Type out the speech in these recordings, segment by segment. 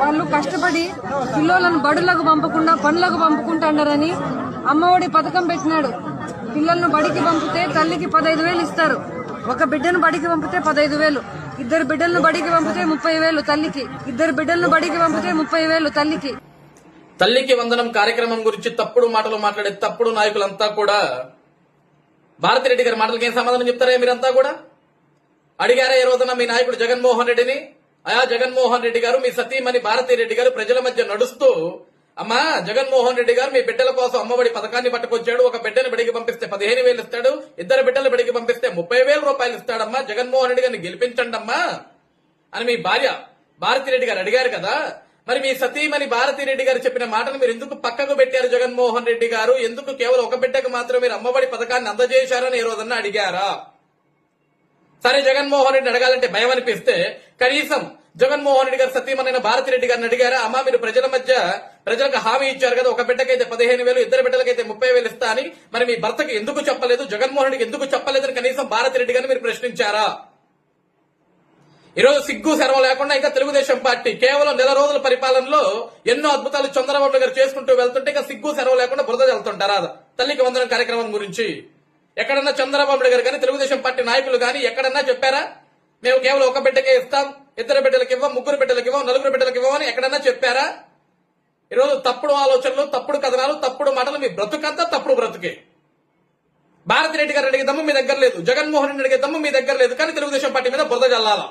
వాళ్ళు కష్టపడి పిల్లలను బడులకు పంపకుండా పనులకు పంపుకుంటున్నారని అమ్మఒడి పథకం పెట్టినాడు. పిల్లలను బడికి పంపితే తల్లికి పదహైదు వేలు ఇస్తారు. ఒక బిడ్డను బడికి పంపితే పదహైదు వేలు. ఇద్దరు బిడ్డలను బడికి పంపితే ముప్పై వేలు తల్లికి. ఇద్దరు బిడ్డలను బడికి పంపితే ముప్పై వేలు తల్లికి. తల్లికి వందనం కార్యక్రమం గురించి తప్పుడు మాటలు మాట్లాడే తప్పుడు నాయకులంతా కూడా భారతిరెడ్డి గారి మాటలకి ఏం సమాధానం చెప్తారా మీరంతా కూడా? అడిగారా ఈ రోజున మీ నాయకుడు జగన్మోహన్ రెడ్డిని. అయా జగన్మోహన్ రెడ్డి గారు మీ సతీమణి భారతిరెడ్డి గారు ప్రజల మధ్య నడుస్తూ అమ్మా జగన్మోహన్ రెడ్డి గారు మీ బిడ్డల కోసం అమ్మఒడి పథకాన్ని పట్టుకొచ్చాడు ఒక బిడ్డను బడికి పంపిస్తే పదిహేను వేలు ఇస్తాడు ఇద్దరు బిడ్డలు బడికి పంపిస్తే ముప్పై వేల రూపాయలు ఇస్తాడమ్మా జగన్మోహన్ రెడ్డి గారిని గెలిపించండి అమ్మా అని మీ భార్య భారతిరెడ్డి గారు అడిగారు కదా. మరి మీ సతీమణి భారతిరెడ్డి గారు చెప్పిన మాటను మీరు ఎందుకు పక్కకు పెట్టారు జగన్మోహన్ రెడ్డి గారు? ఎందుకు కేవలం ఒక బిడ్డకు మాత్రం మీరు అమ్మఒడి పథకాన్ని అందజేశారని ఈ రోజున అడిగారా? సరే జగన్మోహన్ రెడ్డి అడగాలంటే భయం అనిపిస్తే కనీసం జగన్మోహన్ రెడ్డి గారు సతీమణైన భారతిరెడ్డి గారిని అడిగారా అమ్మా మీరు ప్రజల మధ్య ప్రజలకు హామీ ఇచ్చారు కదా ఒక బిడ్డకైతే పదిహేను వేలు ఇద్దరు బిడ్డలకైతే ముప్పై వేలు ఇస్తా అని మరి మీ భర్తకి ఎందుకు చెప్పలేదు జగన్మోహన్ రెడ్డికి ఎందుకు చెప్పలేదని కనీసం భారతిరెడ్డి గారిని మీరు ప్రశ్నించారా? ఈరోజు సిగ్గు సెరవ లేకుండా ఇంకా తెలుగుదేశం పార్టీ కేవలం నెల రోజుల పరిపాలనలో ఎన్నో అద్భుతాలు చంద్రబాబు గారు చేసుకుంటూ వెళ్తుంటే ఇంకా సిగ్గు సెరవ లేకుండా బురద వెళ్తుంటారా తల్లికి వందనం కార్యక్రమం గురించి. ఎక్కడన్నా చంద్రబాబు నాయుడు గారు కానీ తెలుగుదేశం పార్టీ నాయకులు కానీ ఎక్కడన్నా చెప్పారా? మేము కేవలం ఒక బిడ్డకే ఇస్తాం ఇద్దరు బిడ్డలకి ఇవ్వం ముగ్గురు బిడ్డలకి ఇవ్వం నలుగురు బిడ్డలకి ఇవ్వం అని ఎక్కడన్నా చెప్పారా? ఈరోజు తప్పుడు ఆలోచనలు తప్పుడు కథనాలు తప్పుడు మాటలు మీ బ్రతుకంతా తప్పుడు బ్రతుకే. భారతిరెడ్డి గారు అడిగే దమ్ము మీ దగ్గర లేదు. జగన్మోహన్ రెడ్డి అడిగే దమ్ము మీ దగ్గర లేదు. కానీ తెలుగుదేశం పార్టీ మీద బురద జల్లాలా.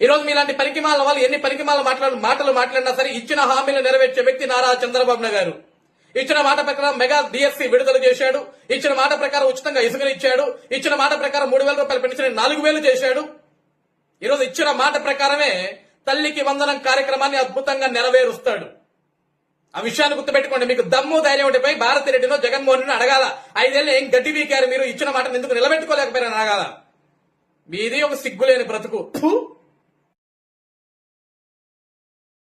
ఈ రోజు మీలాంటి పనికిమాల వాళ్ళు ఎన్ని పనికిమాల మాట్లాడు మాటలు మాట్లాడినా సరే ఇచ్చిన హామీలు నెరవేర్చే వ్యక్తి నారా చంద్రబాబు నాయుడు గారు. ఇచ్చిన మాట ప్రకారం మెగా డిఎస్సీ విడుదల చేశాడు. ఇచ్చిన మాట ప్రకారం ఉచితంగా ఇసుకలు ఇచ్చాడు. ఇచ్చిన మాట ప్రకారం మూడు వేల రూపాయలు పెన్షన్ నాలుగు వేలు చేశాడు. ఈరోజు ఇచ్చిన మాట ప్రకారమే తల్లికి వందనం కార్యక్రమాన్ని అద్భుతంగా నెరవేరుస్తాడు. ఆ విషయాన్ని గుర్తుపెట్టుకోండి. మీకు దమ్ము ధైర్యం ఉంటే పోయి భారతిరెడ్డినో జగన్మోహన్ రెడ్డినో అడగాల. ఐదేళ్ళు ఏం గడ్డి వీకారు మీరు? ఇచ్చిన మాటను ఎందుకు నిలబెట్టుకోలేకపోయారని అడగాల. మీది ఒక సిగ్గులేని బ్రతుకు.